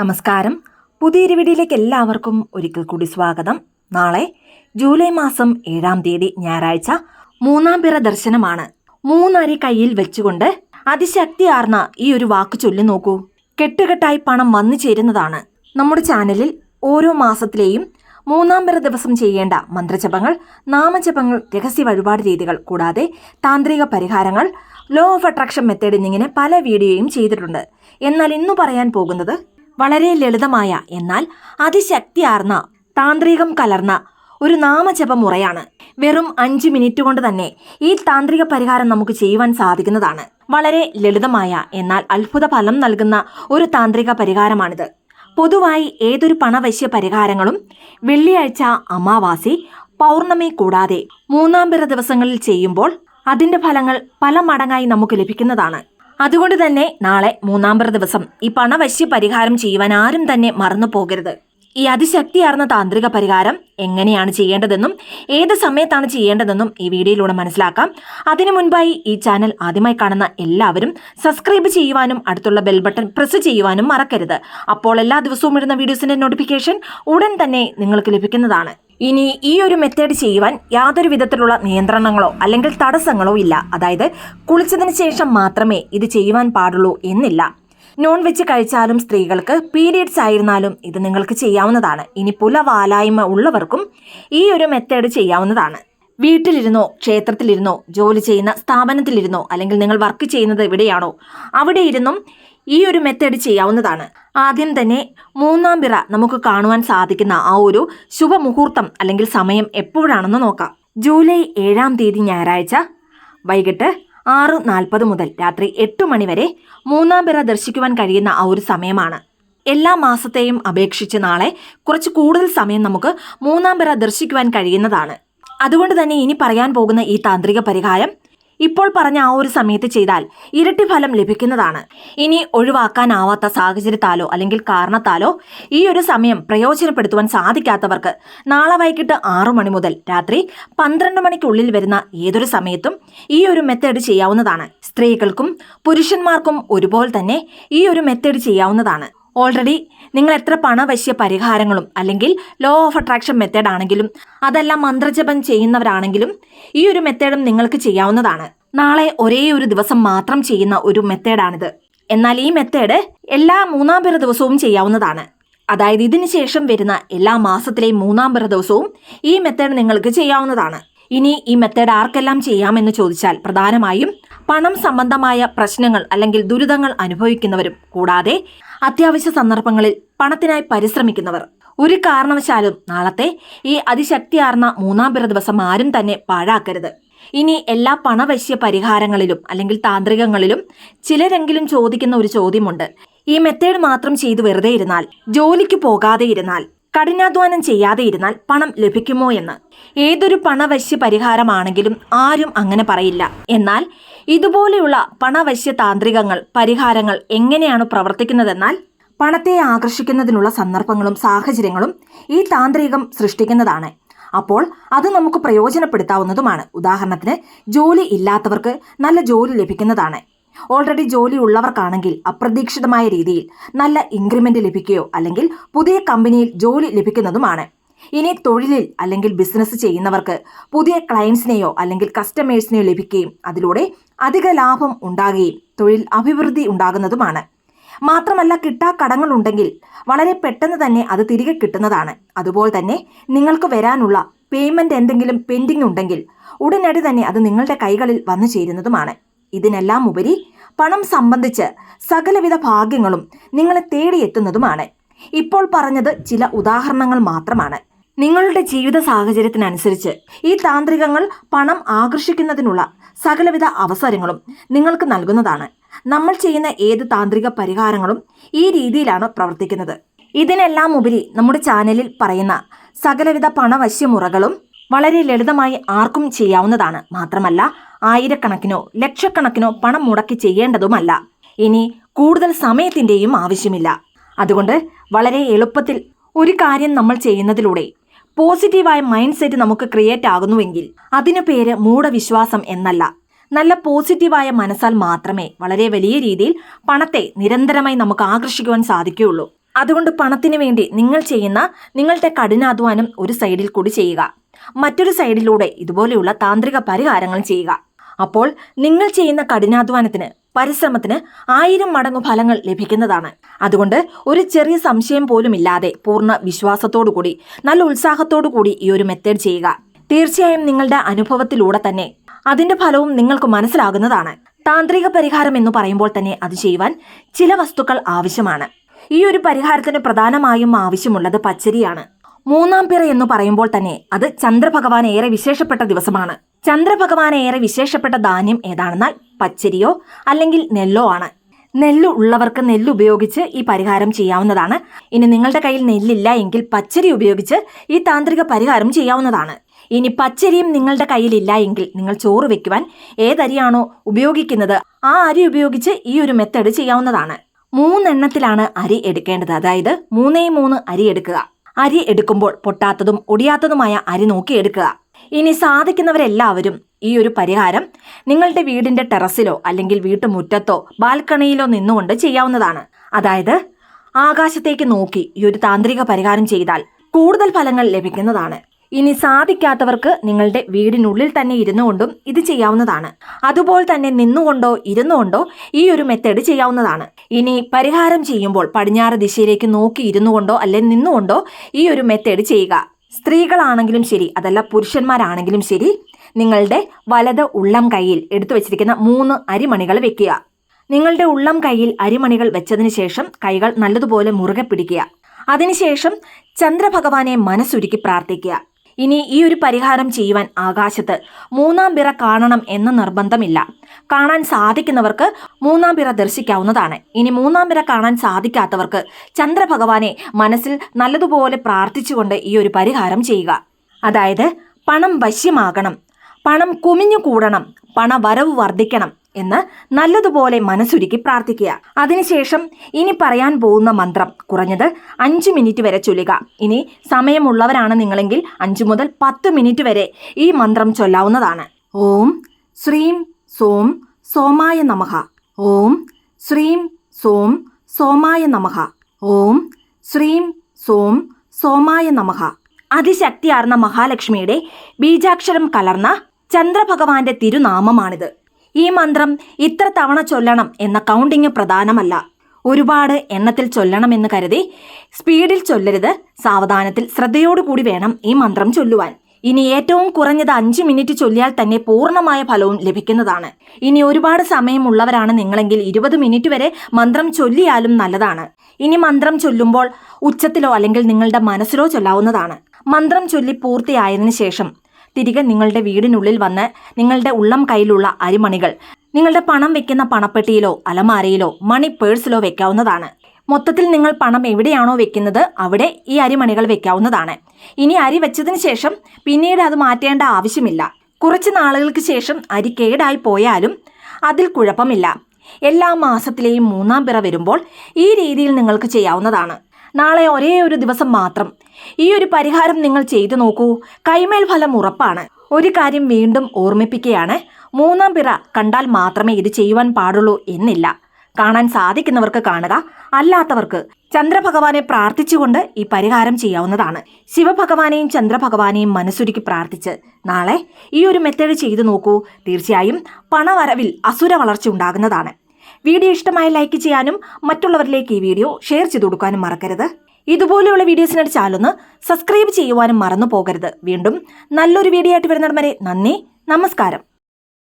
നമസ്കാരം. പുതിയൊരു വീഡിയോയിലേക്ക് എല്ലാവർക്കും ഒരിക്കൽ കൂടി സ്വാഗതം. നാളെ ജൂലൈ മാസം ഏഴാം തീയതി ഞായറാഴ്ച മൂന്നാം പിറ ദർശനമാണ്. മൂന്നരി കയ്യിൽ വെച്ചുകൊണ്ട് അതിശക്തിയാർന്ന ഈ ഒരു വാക്ക് ചൊല്ലി നോക്കൂ. കെട്ടുകെട്ടായി പണം വന്നു ചേരുന്നതാണ് നമ്മുടെ ചാനലിൽ ഓരോ മാസത്തിലെയും മൂന്നാം പിറ ദിവസം ചെയ്യേണ്ട മന്ത്രജപങ്ങൾ നാമജപങ്ങൾ രഹസ്യ വഴിപാട് രീതികൾ കൂടാതെ താന്ത്രിക പരിഹാരങ്ങൾ ലോ ഓഫ് അട്രാക്ഷൻ മെത്തേഡ് എന്നിങ്ങനെ പല വീഡിയോയും ചെയ്തിട്ടുണ്ട്. എന്നാൽ ഇന്നു പറയാൻ പോകുന്നത് വളരെ ലളിതമായ എന്നാൽ അതിശക്തിയാർന്ന താന്ത്രികം കലർന്ന ഒരു നാമജപ മുറയാണ് വെറും അഞ്ച് മിനിറ്റ് കൊണ്ട് തന്നെ ഈ താന്ത്രിക പരിഹാരം നമുക്ക് ചെയ്യുവാൻ സാധിക്കുന്നതാണ്. വളരെ ലളിതമായ എന്നാൽ അത്ഭുത ഫലം നൽകുന്ന ഒരു താന്ത്രിക പരിഹാരമാണിത്. പൊതുവായി ഏതൊരു പണവശ്യ പരിഹാരങ്ങളും വെള്ളിയാഴ്ച അമാവാസി പൗർണമി കൂടാതെ മൂന്നാം പിറ ദിവസങ്ങളിൽ ചെയ്യുമ്പോൾ അതിന്റെ ഫലങ്ങൾ പല മടങ്ങായി നമുക്ക് ലഭിക്കുന്നതാണ്. അതുകൊണ്ട് തന്നെ നാളെ മൂന്നാം ദിവസം ഈ പണവശ്യ പരിഹാരം ചെയ്യുവാൻ ആരും തന്നെ മറന്നു പോകരുത് ഈ അതിശക്തിയാർന്ന താന്ത്രിക പരിഹാരം എങ്ങനെയാണ് ചെയ്യേണ്ടതെന്നും ഏത് സമയത്താണ് ചെയ്യേണ്ടതെന്നും ഈ വീഡിയോയിലൂടെ മനസ്സിലാക്കാം. അതിനു മുൻപായി ഈ ചാനൽ ആദ്യമായി കാണുന്ന എല്ലാവരും സബ്സ്ക്രൈബ് ചെയ്യുവാനും അടുത്തുള്ള ബെൽ ബട്ടൺ പ്രസ് ചെയ്യുവാനും മറക്കരുത്. അപ്പോൾ എല്ലാ ദിവസവും ഇടുന്ന വീഡിയോസിന്റെ നോട്ടിഫിക്കേഷൻ ഉടൻ തന്നെ നിങ്ങൾക്ക് ലഭിക്കുന്നതാണ്. ഇനി ഈ ഒരു മെത്തേഡ് ചെയ്യുവാൻ യാതൊരു വിധത്തിലുള്ള നിയന്ത്രണങ്ങളോ അല്ലെങ്കിൽ തടസ്സങ്ങളോ ഇല്ല. അതായത് കുളിച്ചതിന് ശേഷം മാത്രമേ ഇത് ചെയ്യുവാൻ പാടുള്ളൂ എന്നില്ല. നോൺ വെജ് കഴിച്ചാലും സ്ത്രീകൾക്ക് പീരിയഡ്സ് ആയിരുന്നാലും ഇത് നിങ്ങൾക്ക് ചെയ്യാവുന്നതാണ്. ഇനി പുലവാലായ്മ ഉള്ളവർക്കും ഈ ഒരു മെത്തേഡ് ചെയ്യാവുന്നതാണ്. വീട്ടിലിരുന്നോ ക്ഷേത്രത്തിലിരുന്നോ ജോലി ചെയ്യുന്ന സ്ഥാപനത്തിലിരുന്നോ അല്ലെങ്കിൽ നിങ്ങൾ വർക്ക് ചെയ്യുന്നത് എവിടെയാണോ അവിടെ ഇരുന്നും ഈ ഒരു മെത്തേഡ് ചെയ്യാവുന്നതാണ്. ആദ്യം തന്നെ മൂന്നാം പിറ നമുക്ക് കാണുവാൻ സാധിക്കുന്ന ആ ഒരു ശുഭമുഹൂർത്തം അല്ലെങ്കിൽ സമയം എപ്പോഴാണെന്ന് നോക്കാം. ജൂലൈ ഏഴാം തീയതി ഞായറാഴ്ച വൈകിട്ട് ആറ് നാൽപ്പത് മുതൽ രാത്രി എട്ട് മണിവരെ മൂന്നാം പിറ ദർശിക്കുവാൻ കഴിയുന്ന ആ ഒരു സമയമാണ്. എല്ലാ മാസത്തെയും അപേക്ഷിച്ച് നാളെ കുറച്ച് കൂടുതൽ സമയം നമുക്ക് മൂന്നാം പിറ ദർശിക്കുവാൻ കഴിയുന്നതാണ്. അതുകൊണ്ട് തന്നെ ഇനി പറയാൻ പോകുന്ന ഈ താന്ത്രിക പരിഹാരം ഇപ്പോൾ പറഞ്ഞ ആ ഒരു സമയത്ത് ചെയ്താൽ ഇരട്ടി ഫലം ലഭിക്കുന്നതാണ്. ഇനി ഒഴിവാക്കാനാവാത്ത സാഹചര്യത്താലോ അല്ലെങ്കിൽ കാരണത്താലോ ഈ ഒരു സമയം പ്രയോജനപ്പെടുത്തുവാൻ സാധിക്കാത്തവർക്ക് നാളെ വൈകിട്ട് ആറു മണി മുതൽ രാത്രി പന്ത്രണ്ട് മണിക്കുള്ളിൽ വരുന്ന ഏതൊരു സമയത്തും ഈ ഒരു മെത്തേഡ് ചെയ്യാവുന്നതാണ്. സ്ത്രീകൾക്കും പുരുഷന്മാർക്കും ഒരുപോലെ തന്നെ ഈ ഒരു മെത്തേഡ് ചെയ്യാവുന്നതാണ്. ഓൾറെഡി നിങ്ങൾ എത്ര പണവശ്യ പരിഹാരങ്ങളും അല്ലെങ്കിൽ ലോ ഓഫ് അട്രാക്ഷൻ മെത്തേഡ് ആണെങ്കിലും അതെല്ലാം മന്ത്രജപം ചെയ്യുന്നവരാണെങ്കിലും ഈ ഒരു മെത്തേഡും നിങ്ങൾക്ക് ചെയ്യാവുന്നതാണ്. നാളെ ഒരേ ഒരു ദിവസം മാത്രം ചെയ്യുന്ന ഒരു മെത്തേഡാണിത് എന്നാൽ ഈ മെത്തേഡ് എല്ലാ മൂന്നാം പേര ദിവസവും ചെയ്യാവുന്നതാണ്. അതായത് ഇതിന് ശേഷം വരുന്ന എല്ലാ മാസത്തിലെയും മൂന്നാം പിറ ദിവസവും ഈ മെത്തേഡ് നിങ്ങൾക്ക് ചെയ്യാവുന്നതാണ്. ഇനി ഈ മെത്തേഡ് ആർക്കെല്ലാം ചെയ്യാമെന്ന് ചോദിച്ചാൽ പ്രധാനമായും പണം സംബന്ധമായ പ്രശ്നങ്ങൾ അല്ലെങ്കിൽ ദുരിതങ്ങൾ അനുഭവിക്കുന്നവരും കൂടാതെ അത്യാവശ്യ സന്ദർഭങ്ങളിൽ പണത്തിനായി പരിശ്രമിക്കുന്നവർ. ഒരു കാരണവശാലും നാളത്തെ ഈ അതിശക്തിയാർന്ന മൂന്നാം പിറ ദിവസം ആരും തന്നെ പാഴാക്കരുത്. ഇനി എല്ലാ പണവശ്യ പരിഹാരങ്ങളിലും അല്ലെങ്കിൽ താന്ത്രികങ്ങളിലും ചിലരെങ്കിലും ചോദിക്കുന്ന ഒരു ചോദ്യമുണ്ട്. ഈ മെത്തേഡ് മാത്രം ചെയ്തു വെറുതെ ഇരുന്നാൽ ജോലിക്ക് പോകാതെ ഇരുന്നാൽ കഠിനാധ്വാനം ചെയ്യാതെ ഇരുന്നാൽ പണം ലഭിക്കുമോ എന്ന്. ഏതൊരു പണവശ്യ പരിഹാരമാണെങ്കിലും ആരും അങ്ങനെ പറയില്ല. എന്നാൽ ഇതുപോലെയുള്ള പണവശ്യ താന്ത്രികങ്ങൾ പരിഹാരങ്ങൾ എങ്ങനെയാണ് പ്രവർത്തിക്കുന്നതെന്നാൽ പണത്തെ ആകർഷിക്കുന്നതിനുള്ള സന്ദർഭങ്ങളും സാഹചര്യങ്ങളും ഈ താന്ത്രികം സൃഷ്ടിക്കുന്നതാണ്. അപ്പോൾ അത് നമുക്ക് പ്രയോജനപ്പെടുത്താവുന്നതുമാണ്. ഉദാഹരണത്തിന് ജോലി ഇല്ലാത്തവർക്ക് നല്ല ജോലി ലഭിക്കുന്നതാണ്. ഓൾറെഡി ജോലി ഉള്ളവർക്കാണെങ്കിൽ അപ്രതീക്ഷിതമായ രീതിയിൽ നല്ല ഇൻക്രിമെന്റ് ലഭിക്കുകയോ അല്ലെങ്കിൽ പുതിയ കമ്പനിയിൽ ജോലി ലഭിക്കുന്നതുമാണ്. ഇനി തൊഴിലിൽ അല്ലെങ്കിൽ ബിസിനസ് ചെയ്യുന്നവർക്ക് പുതിയ ക്ലയൻസിനെയോ അല്ലെങ്കിൽ കസ്റ്റമേഴ്സിനെയോ ലഭിക്കുകയും അതിലൂടെ അധിക ലാഭം ഉണ്ടാകുകയും തൊഴിൽ അഭിവൃദ്ധി ഉണ്ടാകുന്നതുമാണ്. മാത്രമല്ല കിട്ടാ കടങ്ങളുണ്ടെങ്കിൽ വളരെ പെട്ടെന്ന് തന്നെ അത് തിരികെ കിട്ടുന്നതാണ്. അതുപോലെ തന്നെ നിങ്ങൾക്ക് വരാനുള്ള പേയ്മെന്റ് എന്തെങ്കിലും പെൻഡിംഗ് ഉണ്ടെങ്കിൽ ഉടനടി തന്നെ അത് നിങ്ങളുടെ കൈകളിൽ വന്നു ചേരുന്നതുമാണ്. ഇതിനെല്ലാം ഉപരി പണം സംബന്ധിച്ച് സകലവിധ ഭാഗ്യങ്ങളും നിങ്ങളെ തേടിയെത്തുന്നതുമാണ്. ഇപ്പോൾ പറഞ്ഞത് ചില ഉദാഹരണങ്ങൾ മാത്രമാണ്. നിങ്ങളുടെ ജീവിത സാഹചര്യത്തിനനുസരിച്ച് ഈ താന്ത്രികങ്ങൾ പണം ആകർഷിക്കുന്നതിനുള്ള സകലവിധ അവസരങ്ങളും നിങ്ങൾക്ക് നൽകുന്നതാണ്. നമ്മൾ ചെയ്യുന്ന ഏത് താന്ത്രിക പരിഹാരങ്ങളും ഈ രീതിയിലാണ് പ്രവർത്തിക്കുന്നത്. ഇതിനെല്ലാം ഉപരി നമ്മുടെ ചാനലിൽ പറയുന്ന സകലവിധ പണവശ്യമുറകളും വളരെ ലളിതമായി ആർക്കും ചെയ്യാവുന്നതാണ്. മാത്രമല്ല ആയിരക്കണക്കിനോ ലക്ഷക്കണക്കിനോ പണം മുടക്കി ചെയ്യേണ്ടതുമല്ല. ഇനി കൂടുതൽ സമയത്തിന്റെയും ആവശ്യമില്ല. അതുകൊണ്ട് വളരെ എളുപ്പത്തിൽ ഒരു കാര്യം നമ്മൾ ചെയ്യുന്നതിലൂടെ പോസിറ്റീവായ മൈൻഡ് സെറ്റ് നമുക്ക് ക്രിയേറ്റ് ആകുന്നുവെങ്കിൽ അതിനു പേര് മൂഢവിശ്വാസം എന്നല്ല. നല്ല പോസിറ്റീവായ മനസ്സാൽ മാത്രമേ വളരെ വലിയ രീതിയിൽ പണത്തെ നിരന്തരമായി നമുക്ക് ആകർഷിക്കുവാൻ സാധിക്കുകയുള്ളൂ. അതുകൊണ്ട് പണത്തിന് വേണ്ടി നിങ്ങൾ ചെയ്യുന്ന നിങ്ങളുടെ കഠിനാധ്വാനം ഒരു സൈഡിൽ കൂടി ചെയ്യുക. മറ്റൊരു സൈഡിലൂടെ ഇതുപോലെയുള്ള താന്ത്രിക പരിഹാരങ്ങൾ ചെയ്യുക. അപ്പോൾ നിങ്ങൾ ചെയ്യുന്ന കഠിനാധ്വാനത്തിന് പരിശ്രമത്തിന് ആയിരം മടങ്ങ് ഫലങ്ങൾ ലഭിക്കുന്നതാണ്. അതുകൊണ്ട് ഒരു ചെറിയ സംശയം പോലും ഇല്ലാതെ പൂർണ വിശ്വാസത്തോടു കൂടി നല്ല ഉത്സാഹത്തോടു കൂടി ഈ ഒരു മെത്തേഡ് ചെയ്യുക. തീർച്ചയായും നിങ്ങളുടെ അനുഭവത്തിലൂടെ തന്നെ അതിന്റെ ഫലവും നിങ്ങൾക്ക് മനസ്സിലാകുന്നതാണ്. താന്ത്രിക പരിഹാരം എന്ന് പറയുമ്പോൾ തന്നെ അത് ചെയ്യുവാൻ ചില വസ്തുക്കൾ ആവശ്യമാണ്. ഈ ഒരു പരിഹാരത്തിന് പ്രധാനമായും ആവശ്യമുള്ളത് പച്ചരിയാണ്. മൂന്നാം പിറ എന്ന് പറയുമ്പോൾ തന്നെ അത് ചന്ദ്രഭഗവാൻ ഏറെ വിശേഷപ്പെട്ട ദിവസമാണ്. ചന്ദ്രഭഗവാൻ ഏറെ വിശേഷപ്പെട്ട ധാന്യം ഏതാണെന്നാൽ പച്ചരിയോ അല്ലെങ്കിൽ നെല്ലോ ആണ്. നെല്ല് ഉള്ളവർക്ക് നെല്ല് ഉപയോഗിച്ച് ഈ പരിഹാരം ചെയ്യാവുന്നതാണ്. ഇനി നിങ്ങളുടെ കയ്യിൽ നെല്ലില്ല എങ്കിൽ പച്ചരി ഉപയോഗിച്ച് ഈ താന്ത്രിക പരിഹാരം ചെയ്യാവുന്നതാണ്. ഇനി പച്ചരിയും നിങ്ങളുടെ കയ്യിലില്ല എങ്കിൽ നിങ്ങൾ ചോറ് വെക്കുവാൻ ഏതരിയാണോ ഉപയോഗിക്കുന്നത് ആ അരി ഉപയോഗിച്ച് ഈ ഒരു മെത്തേഡ് ചെയ്യാവുന്നതാണ്. മൂന്നെണ്ണത്തിലാണ് അരി എടുക്കേണ്ടത്. അതായത് മൂന്നേ മൂന്ന് അരി എടുക്കുക. അരി എടുക്കുമ്പോൾ പൊട്ടാത്തതും ഒടിയാത്തതുമായ അരി നോക്കി എടുക്കുക ഇനി സാധിക്കുന്നവരെല്ലാവരും ഈ ഒരു പരിഹാരം നിങ്ങളുടെ വീടിന്റെ ടെറസിലോ അല്ലെങ്കിൽ വീട്ടുമുറ്റത്തോ ബാൽക്കണിയിലോ നിന്നുകൊണ്ട് ചെയ്യാവുന്നതാണ്. അതായത് ആകാശത്തേക്ക് നോക്കി ഈ ഒരു താന്ത്രിക പരിഹാരം ചെയ്താൽ കൂടുതൽ ഫലങ്ങൾ ലഭിക്കുന്നതാണ്. ഇനി സാധിക്കാത്തവർക്ക് നിങ്ങളുടെ വീടിനുള്ളിൽ തന്നെ ഇരുന്നുകൊണ്ടും ഇത് ചെയ്യാവുന്നതാണ്. അതുപോലെ തന്നെ നിന്നുകൊണ്ടോ ഇരുന്നുകൊണ്ടോ ഈ ഒരു മെത്തേഡ് ചെയ്യാവുന്നതാണ്. ഇനി പരിഹാരം ചെയ്യുമ്പോൾ പടിഞ്ഞാറ് ദിശയിലേക്ക് നോക്കി ഇരുന്നുകൊണ്ടോ അല്ലെ നിന്നുകൊണ്ടോ ഈ ഒരു മെത്തേഡ് ചെയ്യുക. സ്ത്രീകളാണെങ്കിലും ശരി അതല്ല പുരുഷന്മാരാണെങ്കിലും ശരി നിങ്ങളുടെ വലത് ഉള്ളം കൈയിൽ എടുത്തു വെച്ചിരിക്കുന്ന മൂന്ന് അരിമണികൾ വെക്കുക. നിങ്ങളുടെ ഉള്ളം കയ്യിൽ അരിമണികൾ വെച്ചതിന് ശേഷം കൈകൾ നല്ലതുപോലെ മുറുകെ പിടിക്കുക. അതിനുശേഷം ചന്ദ്രഭഗവാനെ മനസ്സുരുക്കി പ്രാർത്ഥിക്കുക. ഇനി ഈ ഒരു പരിഹാരം ചെയ്യുവാൻ ആകാശത്ത് മൂന്നാം പിറ കാണണം എന്ന നിർബന്ധമില്ല. കാണാൻ സാധിക്കുന്നവർക്ക് മൂന്നാം പിറ ദർശിക്കാവുന്നതാണ്. ഇനി മൂന്നാം പിറ കാണാൻ സാധിക്കാത്തവർക്ക് ചന്ദ്രഭഗവാനെ മനസ്സിൽ നല്ലതുപോലെ പ്രാർത്ഥിച്ചുകൊണ്ട് ഈ ഒരു പരിഹാരം ചെയ്യുക. അതായത് പണം വശ്യമാകണം പണം കുമിഞ്ഞു കൂടണം പണവരവ് വർദ്ധിക്കണം എന്ന് നല്ലതുപോലെ മനസ്സുരുക്കി പ്രാർത്ഥിക്കുക. അതിനുശേഷം ഇനി പറയാൻ പോകുന്ന മന്ത്രം കുറഞ്ഞത് അഞ്ച് മിനിറ്റ് വരെ ചൊല്ലുക. ഇനി സമയമുള്ളവരാണ് നിങ്ങളെങ്കിൽ അഞ്ചു മുതൽ പത്ത് മിനിറ്റ് വരെ ഈ മന്ത്രം ചൊല്ലാവുന്നതാണ്. ഓം ശ്രീം സോം സോമായ നമഹ ഓം ശ്രീം സോം സോമായ നമഹ ഓം ശ്രീം സോം സോമായ നമഹ അതിശക്തിയാർന്ന മഹാലക്ഷ്മിയുടെ ബീജാക്ഷരം കലർന്ന ചന്ദ്രഭഗവാന്റെ തിരുനാമമാണിത്. ഈ മന്ത്രം ഇത്ര തവണ ചൊല്ലണം എന്ന കൗണ്ടിങ് പ്രധാനമല്ല. ഒരുപാട് എണ്ണത്തിൽ ചൊല്ലണമെന്ന് കരുതി സ്പീഡിൽ ചൊല്ലരുത്. സാവധാനത്തിൽ ശ്രദ്ധയോടുകൂടി വേണം ഈ മന്ത്രം ചൊല്ലുവാൻ. ഇനി ഏറ്റവും കുറഞ്ഞത് അഞ്ച് മിനിറ്റ് ചൊല്ലിയാൽ തന്നെ പൂർണമായ ഫലവും ലഭിക്കുന്നതാണ്. ഇനി ഒരുപാട് സമയമുള്ളവരാണ് നിങ്ങളെങ്കിൽ ഇരുപത് മിനിറ്റ് വരെ മന്ത്രം ചൊല്ലിയാലും നല്ലതാണ്. ഇനി മന്ത്രം ചൊല്ലുമ്പോൾ ഉച്ചത്തിലോ അല്ലെങ്കിൽ നിങ്ങളുടെ മനസ്സിലോ ചൊല്ലാവുന്നതാണ്. മന്ത്രം ചൊല്ലി പൂർത്തിയായതിനു ശേഷം തിരികെ നിങ്ങളുടെ വീടിനുള്ളിൽ വന്ന് നിങ്ങളുടെ ഉള്ളം കയ്യിലുള്ള അരിമണികൾ നിങ്ങളുടെ പണം വെക്കുന്ന പണപ്പെട്ടിയിലോ അലമാരയിലോ മണി പേഴ്സിലോ വെക്കാവുന്നതാണ്. മൊത്തത്തിൽ നിങ്ങൾ പണം എവിടെയാണോ വെക്കുന്നത് അവിടെ ഈ അരിമണികൾ വെക്കാവുന്നതാണ്. ഇനി അരി വെച്ചതിന് ശേഷം പിന്നീട് അത് മാറ്റേണ്ട ആവശ്യമില്ല. കുറച്ച് നാളുകൾക്ക് ശേഷം അരി കേടായി പോയാലും അതിൽ കുഴപ്പമില്ല. എല്ലാ മാസത്തിലെയും മൂന്നാം പിറ വരുമ്പോൾ ഈ രീതിയിൽ നിങ്ങൾക്ക് ചെയ്യാവുന്നതാണ്. നാളെ ഒരേ ഒരു ദിവസം മാത്രം. ഈ ഒരു പരിഹാരം നിങ്ങൾ ചെയ്തു നോക്കൂ. കൈമേൽ ഫലം ഉറപ്പാണ്. ഒരു കാര്യം വീണ്ടും ഓർമ്മിപ്പിക്കുകയാണ്. മൂന്നാം പിറ കണ്ടാൽ മാത്രമേ ഇത് ചെയ്യുവാൻ പാടുള്ളൂ എന്നില്ല. കാണാൻ സാധിക്കുന്നവർക്ക് കാണുക അല്ലാത്തവർക്ക്. ചന്ദ്രഭഗവാനെ പ്രാർത്ഥിച്ചുകൊണ്ട് ഈ പരിഹാരം ചെയ്യാവുന്നതാണ്. ശിവഭഗവാനെയും ചന്ദ്രഭഗവാനെയും മനസ്സുരുക്കി പ്രാർത്ഥിച്ച് നാളെ ഈ ഒരു മെത്തേഡ് ചെയ്തു നോക്കൂ. തീർച്ചയായും പണവരവിൽ അസുര വളർച്ച ഉണ്ടാകുന്നതാണ്. വീഡിയോ ഇഷ്ടമായ ലൈക്ക് ചെയ്യാനും മറ്റുള്ളവരിലേക്ക് ഈ വീഡിയോ ഷെയർ ചെയ്തു കൊടുക്കാനും മറക്കരുത്. ഇതുപോലെയുള്ള വീഡിയോസിനായിട്ട് ചാനലൊന്ന് സബ്സ്ക്രൈബ് ചെയ്യുവാനും മറന്നു പോകരുത്. വീണ്ടും നല്ലൊരു വീഡിയോ ആയിട്ട് വരുന്നിടം വരെ നന്ദി. നമസ്കാരം.